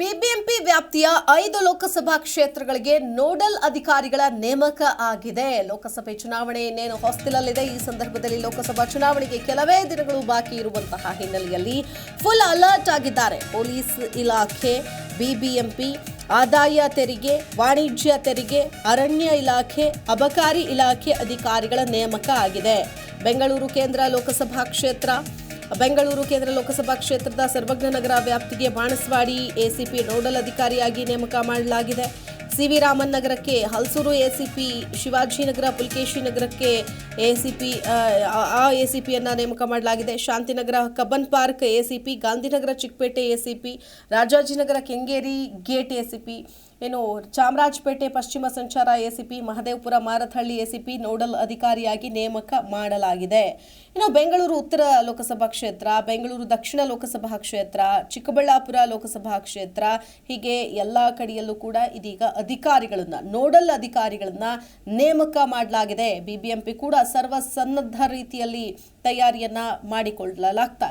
BBMP ವ್ಯಾಪ್ತಿಯ ಐದು ಲೋಕಸಭಾ ಕ್ಷೇತ್ರಗಳಿಗೆ ನೋಡಲ್ ಅಧಿಕಾರಿಗಳ ನೇಮಕ ಆಗಿದೆ. ಲೋಕಸಭೆ ಚುನಾವಣೆ ಇನ್ನೇನು ಹೊಸ್ತಿಲಲ್ಲಿದೆ. ಈ ಸಂದರ್ಭದಲ್ಲಿ ಲೋಕಸಭಾ ಚುನಾವಣೆಗೆ ಕೆಲವೇ ದಿನಗಳು ಬಾಕಿ ಇರುವಂತಹ ಹಿನ್ನೆಲೆಯಲ್ಲಿ ಫುಲ್ ಅಲರ್ಟ್ ಆಗಿದ್ದಾರೆ. ಪೊಲೀಸ್ ಇಲಾಖೆ, ಬಿಬಿಎಂಪಿ, ಆದಾಯ ತೆರಿಗೆ, ವಾಣಿಜ್ಯ ತೆರಿಗೆ, ಅರಣ್ಯ ಇಲಾಖೆ, ಅಬಕಾರಿ ಇಲಾಖೆ ಅಧಿಕಾರಿಗಳ ನೇಮಕ ಆಗಿದೆ. ಬೆಂಗಳೂರು ಕೇಂದ್ರ ಲೋಕಸಭಾ ಕ್ಷೇತ್ರ ಬೆಂಗಳೂರು ಕೇಂದ್ರ ಲೋಕಸಭಾ ಕ್ಷೇತ್ರದ ಸರ್ವಜ್ಞ ನಗರ ವ್ಯಾಪ್ತಿಗೆ ಬಾಣಸ್ವಾಡಿ ಎಸಿಪಿ ನೋಡಲ್ ಅಧಿಕಾರಿಯಾಗಿ ನೇಮಕ ಮಾಡಲಾಗಿದೆ. ಸಿವಿ ರಾಮನ್ ನಗರಕ್ಕೆ ಹಲಸೂರು ಎಸಿಪಿ ಶಿವಾಜಿನಗರ ಪುಲ್ಕೇಶಿ ನಗರಕ್ಕೆ ಎಸಿಪಿ ಆ ಎಸಿಪಿಯನ್ನ ನೇಮಕ ಮಾಡಲಾಗಿದೆ. Shantinagar, Cubbon park ACP, Gandhinagar, Chickpet ACP, Rajajinagar, Kengeri gate ACP ಏನು, ಚಾಮರಾಜಪೇಟೆ ಪಶ್ಚಿಮ ಸಂಚಾರ ACP Mahadevapura Marathahalli ACP nodal ಅಧಿಕಾರಿಯಾಗಿ ನೇಮಕ ಮಾಡಲಾಗಿದೆ. ಇನ್ನು ಬೆಂಗಳೂರು ಉತ್ತರ ಲೋಕಸಭಾ ಕ್ಷೇತ್ರ, ಬೆಂಗಳೂರು ದಕ್ಷಿಣ ಲೋಕಸಭಾ ಕ್ಷೇತ್ರ, ಚಿಕ್ಕಬಳ್ಳಾಪುರ ಲೋಕಸಭಾ ಕ್ಷೇತ್ರ, ಹೀಗೆ ಎಲ್ಲ ಕಡೆಯಲ್ಲೂ ಕೂಡ ಇದೀಗ ಅಧಿಕಾರಿಗಳನ್ನ, ನೋಡಲ್ ಅಧಿಕಾರಿಗಳನ್ನ ನೇಮಕ ಮಾಡಲಾಗಿದೆ. ಬಿಬಿಎಂಪಿ ಕೂಡ ಸರ್ವ ಸನ್ನದ್ಧ ರೀತಿಯಲ್ಲಿ ತಯಾರಿಯನ್ನ ಮಾಡಿಕೊಳ್ಳಲಾಗ್ತಾ